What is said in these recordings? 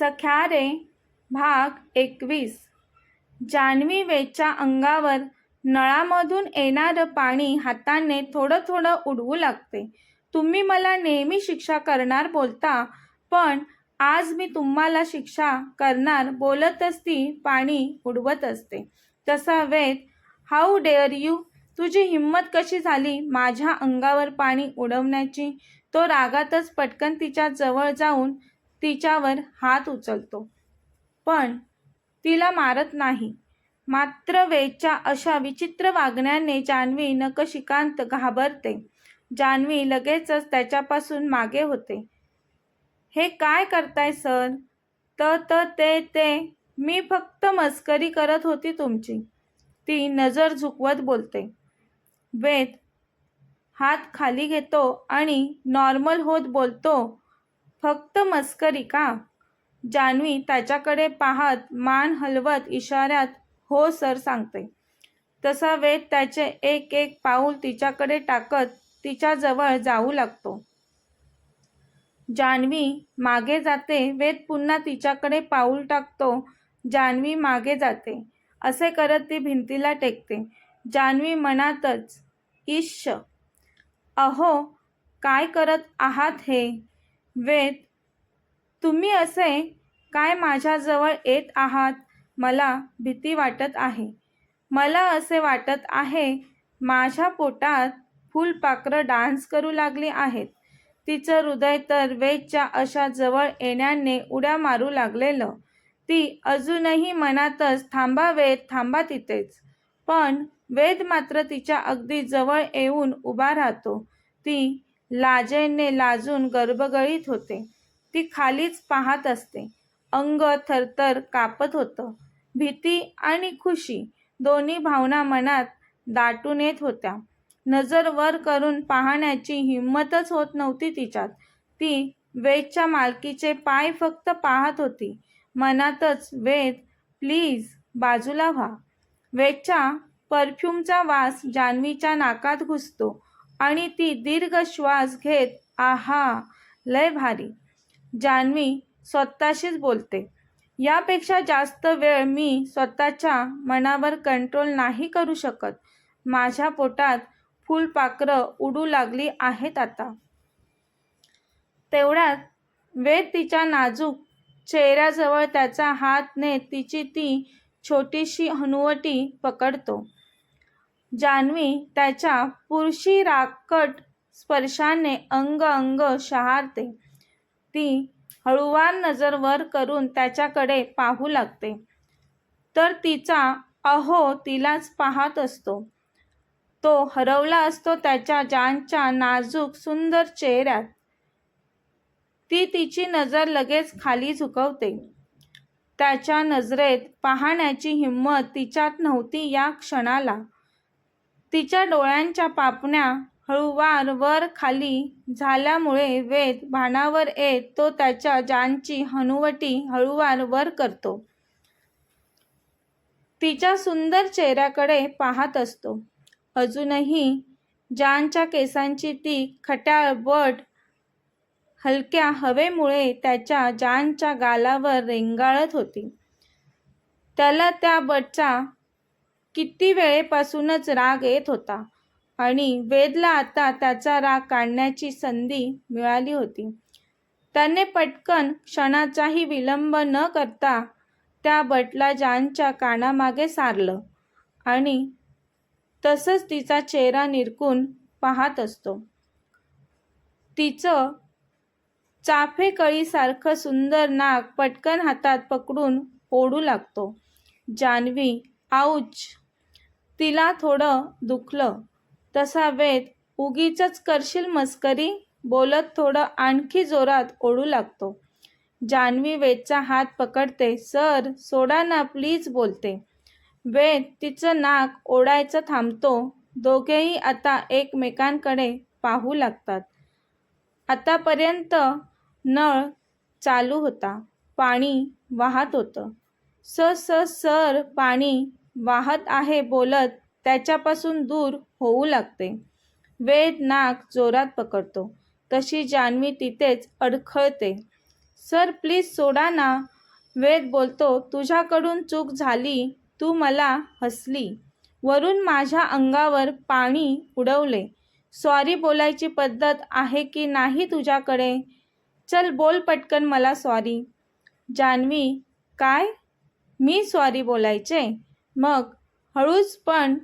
सख्या रे भाग एकवीस. जान्हवी वेदच्या अंगावर नळामधून येणारं पाणी हाताने थोडं थोडं उडवू लागते. तुम्ही मला नेहमी शिक्षा करणार बोलता पण आज मी तुम्हाला शिक्षा करणार बोलतच ती पाणी उडवत असते. तसा वेद हाऊ डेअर यू? तुझी हिंमत कशी झाली माझ्या अंगावर पाणी उडवण्याची? तो रागातच पटकन तिच्या जवळ जाऊन तिच्यावर हात उचलतो. पण तिला मारत नाही. मात्र वेदच्या अशा विचित्र वागण्याने जान्हवी नकशिकांत घाबरते. जान्हवी लगेचच त्याच्यापासून मागे होते. हे काय करताय सर? त त ते ते. मी फक्त मस्करी करत होती तुमची. ती नजर झुकवत बोलते. वेद हात खाली घेतो आणि नॉर्मल होत बोलतो. फक्त मस्करी का? जान्हवी त्याच्याकडे पाहत मान हलवत इशाऱ्यात हो सर सांगते. तसा वेद त्याचे एक एक पाऊल तिच्याकडे टाकत तिच्याजवळ जाऊ लागतो. जान्हवी मागे जाते वेद पुन्हा तिच्याकडे पाऊल टाकतो. जान्हवी मागे जाते. असे करत ती भिंतीला टेकते. जान्हवी मनातच ईश अहो काय करत आहात हे? वेद तुम्ही असे काय माझ्याजवळ येत आहात? मला भीती वाटत आहे. मला असे वाटत आहे माझ्या पोटात फुलपाखरं डान्स करू लागली आहेत. तिचं हृदय तर वेदच्या अशा जवळ येण्याने उड्या मारू लागलेलं. ती अजूनही मनातच थांबा वेद थांबा तिथेच. पण वेद मात्र तिच्या अगदी जवळ येऊन उभा राहतो. ती लाजेने लाजून गर्भगळीत होते. ती खालीच पाहत असते. अंग थरथर कापत होतं. भीती आणि खुशी दोन्ही भावना मनात दाटून येत होत्या. नजर वर करून पाहण्याची हिंमतच होत नव्हती तिच्यात. ती वेदच्या मालकीचे पाय फक्त पाहत होती. मनातच वेद प्लीज बाजूला व्हा. वेदच्या परफ्यूमचा वास जान्हवीच्या नाकात घुसतो. आणि ती दीर्घ श्वास घेत आहा लय भारी. जान्हवी स्वतःशीच बोलते यापेक्षा जास्त वेळ मी स्वतःच्या मनावर कंट्रोल नाही करू शकत. माझ्या पोटात फुलपाखरं उडू लागली आहेत आता. तेवढ्यात वेद तिच्या नाजूक चेहऱ्याजवळ त्याचा हात नेत तिची ती छोटीशी हनुवटी पकडतो. जान्हवी त्याच्या पुरुषी राकट स्पर्शाने अंग अंग शहारते. ती हळुवार नजर वर करून त्याच्याकडे पाहू लागते. तर तिचा अहो तिलाच पाहत असतो. तो हरवला असतो त्याच्या जानच्या नाजूक सुंदर चेहऱ्यात. ती तिची नजर लगेच खाली झुकवते. त्याच्या नजरेत पाहण्याची हिंमत तिच्यात नव्हती या क्षणाला. तिच्या डोळ्यांच्या पापण्या हळूवार वर खाली झाल्यामुळे वेद भानावर येत तो त्याच्या जानची हनुवटी हळूवार वर करतो. तिच्या सुंदर चेहऱ्याकडे पाहत असतो. अजूनही जानच्या केसांची ती खट्याळ बट हलक्या हवेमुळे त्याच्या जानच्या गालावर रेंगाळत होती. त्याला त्या बटचा किती वेळेपासूनच राग येत होता. आणि वेदला आता त्याचा राग काढण्याची संधी मिळाली होती. त्याने पटकन क्षणाचाही विलंब न करता त्या बटला जानच्या कानामागे सारलं आणि तसंच तिचा चेहरा निरकून पाहत असतो. तिचं चाफेकळीसारखं सुंदर नाक पटकन हातात पकडून ओढू लागतो. जान्हवी आऊच तिला थोडं दुखलं. तसा वेद उगीच करशील मस्करी? बोलत थोडं आणखी जोरात ओढू लागतो. जान्हवी वेदचा हात पकडते. सर सोडा ना प्लीज बोलते. वेद तिचं नाक ओढायचं थांबतो. दोघेही आता एकमेकांकडे पाहू लागतात. आतापर्यंत नळ चालू होता. पाणी वाहत होतं. स स सर पाणी वाहत आहे बोलत त्याच्यापासून दूर होऊ लागते. वेद नाक जोरात पकडतो. तशी जान्हवी तिथेच अडखळते. सर प्लीज सोडा ना. वेद बोलतो तुझ्याकडून चूक झाली तू मला हसली. वरून माझ्या अंगावर पाणी उडवले. सॉरी बोलायची पद्धत आहे की नाही तुझ्याकडे? चल बोल पटकन मला सॉरी जान्हवी काय? मी सॉरी बोलायचे? मग हळूच पण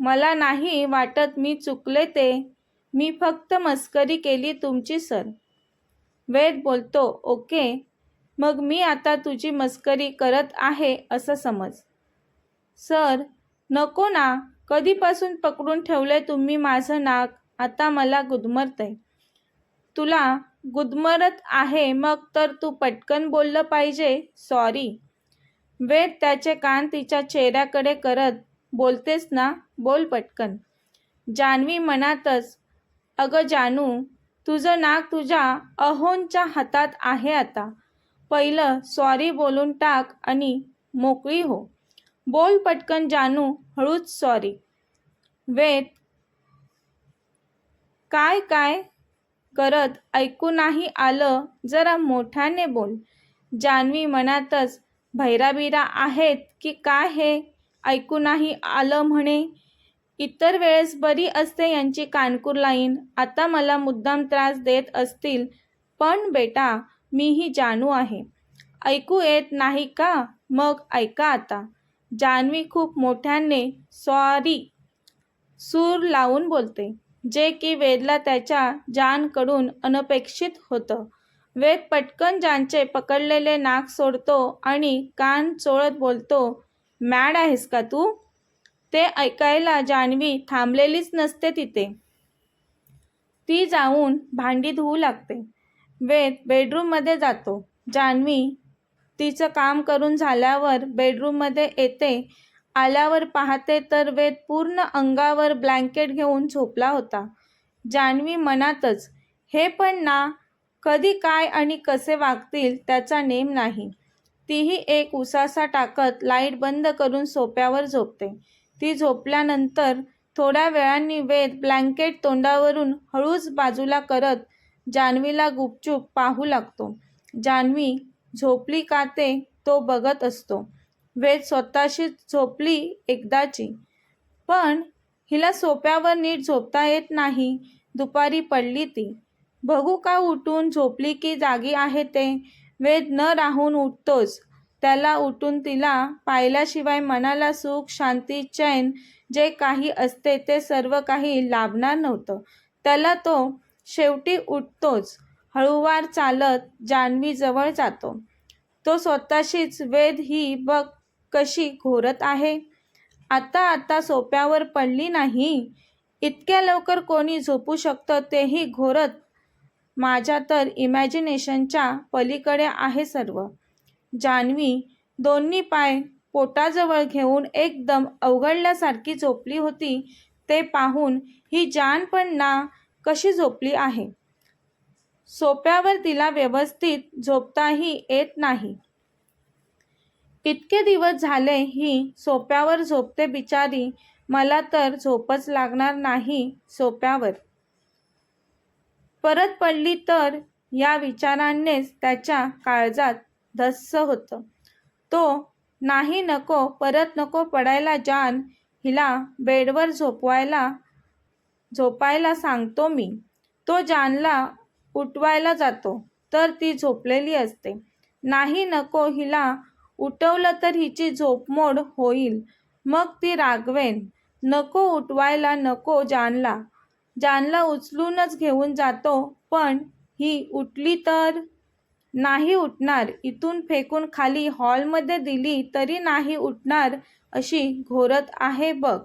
मला नाही वाटत मी चुकले ते. मी फक्त मस्करी केली तुमची सर. वेद बोलतो ओके मग मी आता तुझी मस्करी करत आहे असं समज. सर नको ना. कधीपासून पकडून ठेवले तुम्ही माझं नाक? आता मला गुदमरतंय. तुला गुदमरत आहे मग तर तू पटकन बोललं पाहिजे. सॉरी. वेद त्याचे कान तिच्या चेहऱ्याकडे करत बोलतेस ना? बोल पटकन. जान्हवी मनातच अगं जानू तुझं नाक तुझ्या अहोनच्या हातात आहे आता. पहिलं सॉरी बोलून टाक आणि मोकळी हो. बोल पटकन जानू हळूच सॉरी वेद काय काय? करत ऐकू नाही आलं जरा मोठ्याने बोल. जान्हवी मनातच भैराबिरा आहेत की काय हे ऐकू नाही आलं म्हणे. इतर वेळेस बरी असते यांची कानकूर लाईन. आता मला मुद्दाम त्रास देत असतील. पण बेटा मीही जानू आहे. ऐकू येत नाही का? मग ऐका आता. जान्हवी खूप मोठ्याने सॉरी सूर लावून बोलते. जे की वेदला त्याच्या जानकडून अनपेक्षित होतं. वेद पटकन ज्यांचे पकडलेले नाक सोडतो आणि कान चोळत बोलतो मॅड आहेस का तू ते ऐकायला जान्हवी थांबलेलीच नसते तिथे. ती जाऊन भांडी धुवू लागते. वेद बेडरूममध्ये जातो. जान्हवी तिचं काम करून झाल्यावर बेडरूममध्ये येते. आल्यावर पाहते तर वेद पूर्ण अंगावर ब्लँकेट घेऊन झोपला होता. जान्हवी मनातच हे पण ना कधी काय आणि कसे वागतील त्याचा नेम नाही. तीही एक उसासा टाकत लाइट बंद करून सोप्यावर झोपते. ती झोपल्यानंतर थोड्या वेळांनी वेद ब्लँकेट तोंडावरून हळूच बाजूला करत जान्हवीला गुपचूप पाहू लागतो. जान्हवी झोपली का ते तो बघत असतो. वेद स्वतःशी झोपली एकदाची. पण हिला सोप्यावर नीट झोपता येत नाही. दुपारी पडली ती. बघू का उठून झोपली की जागी आहे ते? वेद न राहून उठतोच. त्याला उठून तिला पाहिल्याशिवाय मनाला सुख शांती चैन जे काही असते ते सर्व काही लाभणार नव्हतं. त्याला तो शेवटी उठतोच. हळूवार चालत जान्हवी जवळ जातो. तो स्वतःशीच वेद ही बघ कशी घोरत आहे. आता आता सोप्यावर पडली नाही. इतक्या लवकर कोणी झोपू शकतं तेही घोरत माझ्या तर इमॅजिनेशनच्या पलीकडे आहे सर्व. जान्हवी दोन्ही पाय पोटाजवळ घेऊन एकदम अवघडल्यासारखी झोपली होती. ते पाहून ही जान पण ना कशी झोपली आहे? सोप्यावर तिला व्यवस्थित झोपताही येत नाही. इतके दिवस झाले ही सोप्यावर झोपते बिचारी. मला तर झोपच लागणार नाही सोप्यावर. परत पडली तर या विचारानेच त्याच्या काळजात धस्स होतं. तो नाही नको परत नको पडायला जान हिला बेडवर झोपवायला झोपायला सांगतो मी. तो जानला उठवायला जातो तर ती झोपलेली असते. नाही नको हिला उठवलं तर हिची झोपमोड होईल. मग ती रागवेन नको उठवायला नको जानला जानला उचलूनच घेऊन जातो पण ही उठली तर? नाही उठणार. इथून फेकून खाली हॉलमध्ये दिली तरी नाही उठणार अशी घोरत आहे बघ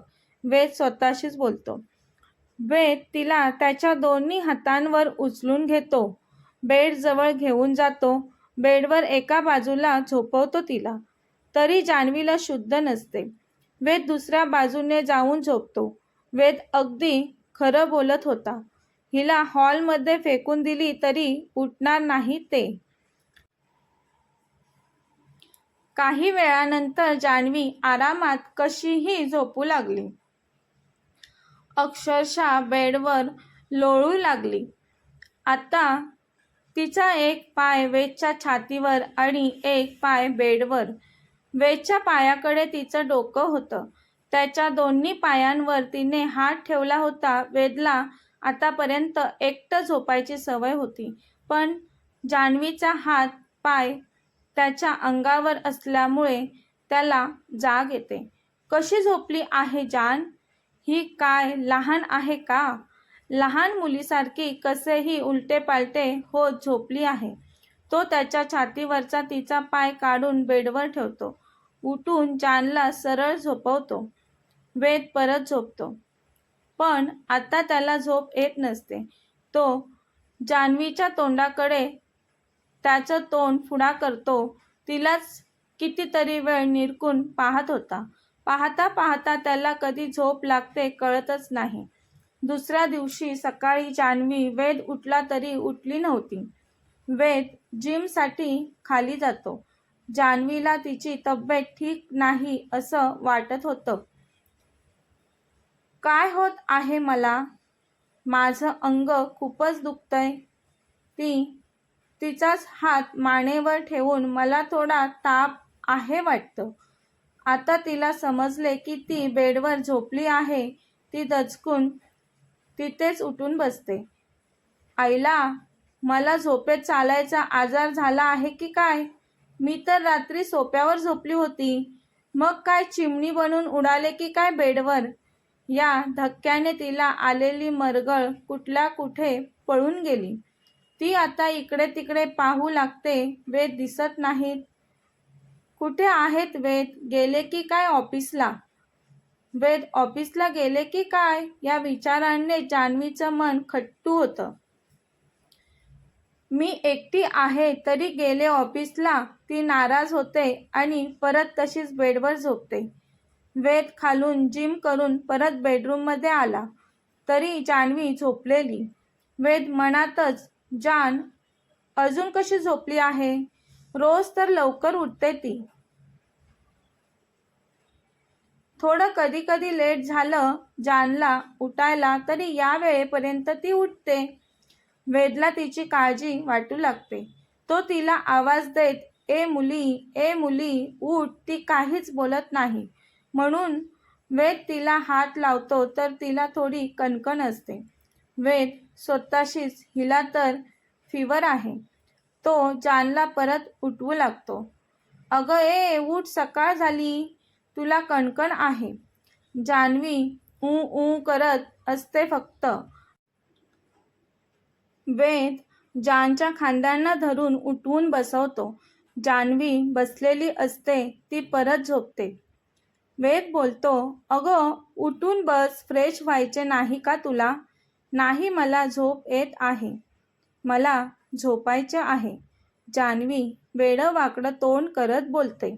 वेद स्वतःशीच बोलतो. वेद तिला त्याच्या दोन्ही हातांवर उचलून घेतो. बेडजवळ घेऊन जातो. बेडवर एका बाजूला झोपवतो तिला. तरी जान्हवीला शुद्ध नसते. वेद दुसऱ्या बाजूने जाऊन झोपतो. वेद अगदी खरं बोलत होता. हिला हॉलमध्ये फेकून दिली तरी उठणार नाही ते. काही वेळानंतर जान्हवी आरामात कशीही झोपू लागली. अक्षरशः बेडवर लोळू लागली. आता तिचा एक पाय वेदच्या छातीवर आणि एक पाय बेडवर. वेदच्या पायाकडे तिचं डोकं होतं. त्याच्या दोन्ही पायांवर तिने हात ठेवला होता. वेदला आतापर्यंत एकटं झोपायची सवय होती. पण जान्हवीचा हात पाय त्याच्या अंगावर असल्यामुळे त्याला जाग येते. कशी झोपली आहे जान? ही काय लहान आहे का? लहान मुलीसारखी कसेही उलटे पालटे होत झोपली आहे. तो त्याच्या छातीवरचा तिचा पाय काढून बेडवर ठेवतो. उठून जानला सरळ झोपवतो. वेद परत झोपतो. पण आता त्याला झोप येत नसते. तो जान्हवीच्या तोंडाकडे त्याचं तोंड फुडा करतो. तिलाच कितीतरी वेळ निरकून पाहत होता. पाहता पाहता त्याला कधी झोप लागते कळतच नाही. दुसऱ्या दिवशी सकाळी जान्हवी वेद उठला तरी उठली नव्हती. वेद जिमसाठी खाली जातो. जान्हवीला तिची तब्येत ठीक नाही असं वाटत होतं. काय होत आहे मला? माझं अंग खूपच दुखतंय. ती तिचाच हात मानेवर ठेवून मला थोडा ताप आहे वाटतं. आता तिला समजले की ती बेडवर झोपली आहे. ती दचकून तिथेच उठून बसते. आईला मला झोपेत चालायचा आजार झाला आहे की काय? मी तर रात्री सोप्यावर झोपली होती. मग काय चिमणी बनून उडाले की काय बेडवर? या धक्क्याने तिला आलेली मरगळ कुठल्या कुठे पळून गेली. ती आता इकडे तिकडे पाहू लागते वेद दिसत नाहीत. कुठे आहेत वेद? गेले की काय ऑफिसला? वेद ऑफिसला गेले की काय? या विचारांनी जान्हवीचं मन खट्टू होतं. मी एकटी आहे तरी गेले ऑफिसला. ती नाराज होते आणि परत तशीच बेडवर झोपते. वेद खालून जिम करून परत बेडरूममध्ये आला. तरी जान्हवी झोपलेली. वेद मनातच जान अजून कशी झोपली आहे? रोज तर लवकर उठते ती. थोडं कधी कधी लेट झालं जानला उठायला तरी या वेळेपर्यंत ती उठते. वेदला तिची काळजी वाटू लागते. तो तिला आवाज देत ए मुली ए मुली उठ ती काहीच बोलत नाही. म्हणून वेद तिला हात लावतो तर तिला थोडी कणकण असते. वेद स्वतःशीच हिला तर फिवर आहे. तो जानला परत उठवू लागतो. अगं ए उठ सकाळ झाली. तुला कणकण आहे. जान्हवी ऊ ऊ करत असते फक्त. वेद जानच्या खांद्यांना धरून उठवून बसवतो. जान्हवी बसलेली असते ती परत झोपते. वेद बोलतो अगं उठून बस फ्रेश व्हायचे नाही का तुला? नाही मला झोप येत आहे. मला झोपायचे आहे. जान्हवी वेडं वाकडं तोंड करत बोलते.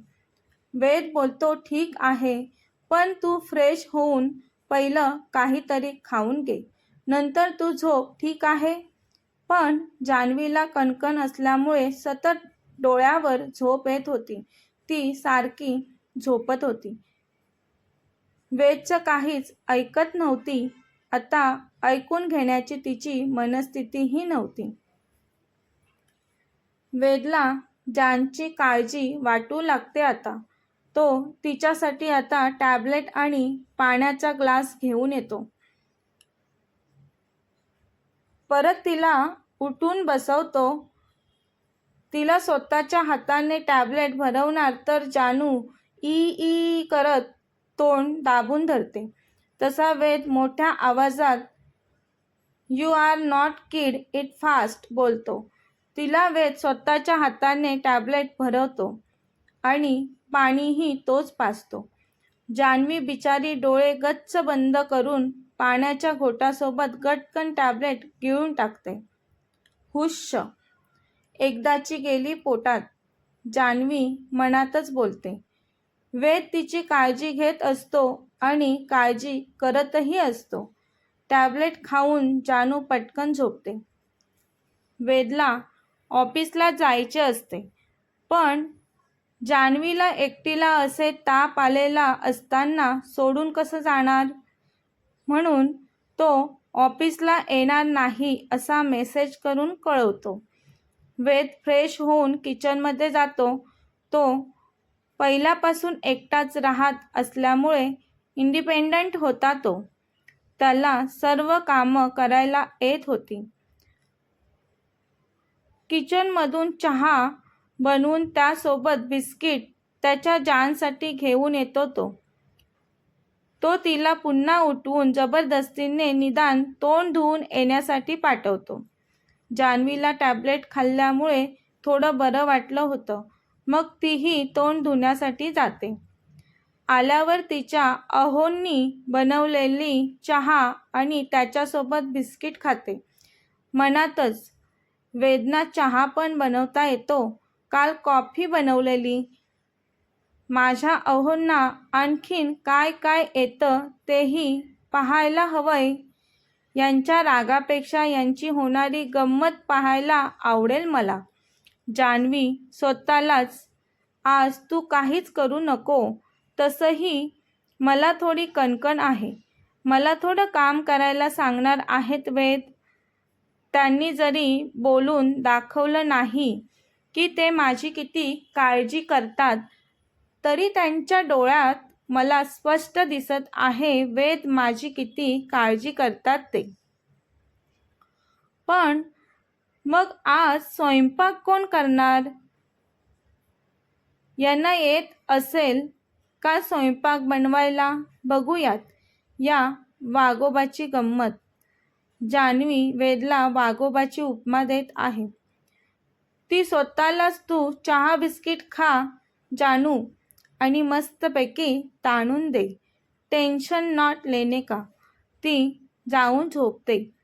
वेद बोलतो ठीक आहे पण तू फ्रेश होऊन पहिलं काहीतरी खाऊन घे. नंतर तू झोप ठीक आहे? पण जान्हवीला कणकण असल्यामुळे सतत डोळ्यावर झोप येत होती. ती सारखी झोपत होती. वेदचं काहीच ऐकत नव्हती. आता ऐकून घेण्याची तिची मनस्थितीही नव्हती. वेदला जानची काळजी वाटू लागते आता तो तिच्यासाठी आता टॅबलेट आणि पाण्याचा ग्लास घेऊन येतो. परत तिला उठून बसवतो. तिला स्वतःच्या हाताने टॅबलेट भरवणार तर जानू ई ई करत तोंड दाबून धरते. तसा वेद मोठ्या आवाजात you are not kid it fast बोलतो. तिला वेद स्वतःच्या हाताने टॅबलेट भरवतो आणि पाणीही तोच पाचतो जान्हवी बिचारी डोळे गच्च बंद करून पाण्याच्या घोटासोबत गटकन टॅबलेट गिळून टाकते. हुश एकदाची गेली पोटात जान्हवी मनातच बोलते. वेद तिची काळजी घेत असतो आणि काळजी करतही असतो. टॅबलेट खाऊन जानू पटकन झोपते. वेदला ऑफिसला जायचे असते. पण जान्हवीला एकटीला असे ताप आलेला असताना सोडून कसं जाणार? म्हणून तो ऑफिसला येणार नाही असा मेसेज करून कळवतो. वेद फ्रेश होऊन किचनमध्ये जातो. तो पहिल्यापासून एकटाच राहत असल्यामुळे इंडिपेंडंट होता तो. त्याला सर्व कामं करायला येत होती. किचनमधून चहा बनवून त्यासोबत बिस्किट त्याच्या जानसाठी घेऊन येतो तो. तो तिला पुन्हा उठवून जबरदस्तीने निदान तोंड धुवून येण्यासाठी पाठवतो. जान्हवीला टॅबलेट खाल्ल्यामुळे थोडं बरं वाटलं होतं. मग तीही तोंड धुण्यासाठी जाते. आल्यावर तिच्या अहोंनी बनवलेली चहा आणि त्याच्यासोबत बिस्किट खाते. मनातच वेदना चहा पण बनवता येतो. काल कॉफी बनवलेली. माझ्या अहोंना आणखीन काय काय येतं तेही पाहायला हवंय. यांच्या रागापेक्षा यांची होणारी गंमत पाहायला आवडेल मला. जान्हवी स्वतःलाच आज तू काहीच करू नको. तसंही मला थोडी कणकण आहे. मला थोडं काम करायला सांगणार आहेत वेद. त्यांनी जरी बोलून दाखवलं नाही की ते माझी किती काळजी करतात तरी त्यांच्या डोळ्यात मला स्पष्ट दिसत आहे वेद माझी किती काळजी करतात ते. पण मग आज स्वयंपाक कोण करणार? यांना येत असेल का स्वयंपाक बनवायला? बघूयात. या वाघोबाची गंमत. जान्हवी वेदला वाघोबाची उपमा देत आहे. ती स्वतःलाच तू चहा बिस्किट खा जानू आणि मस्तपैकी ताणून दे. टेन्शन नॉट लेने का? ती जाऊन झोपते.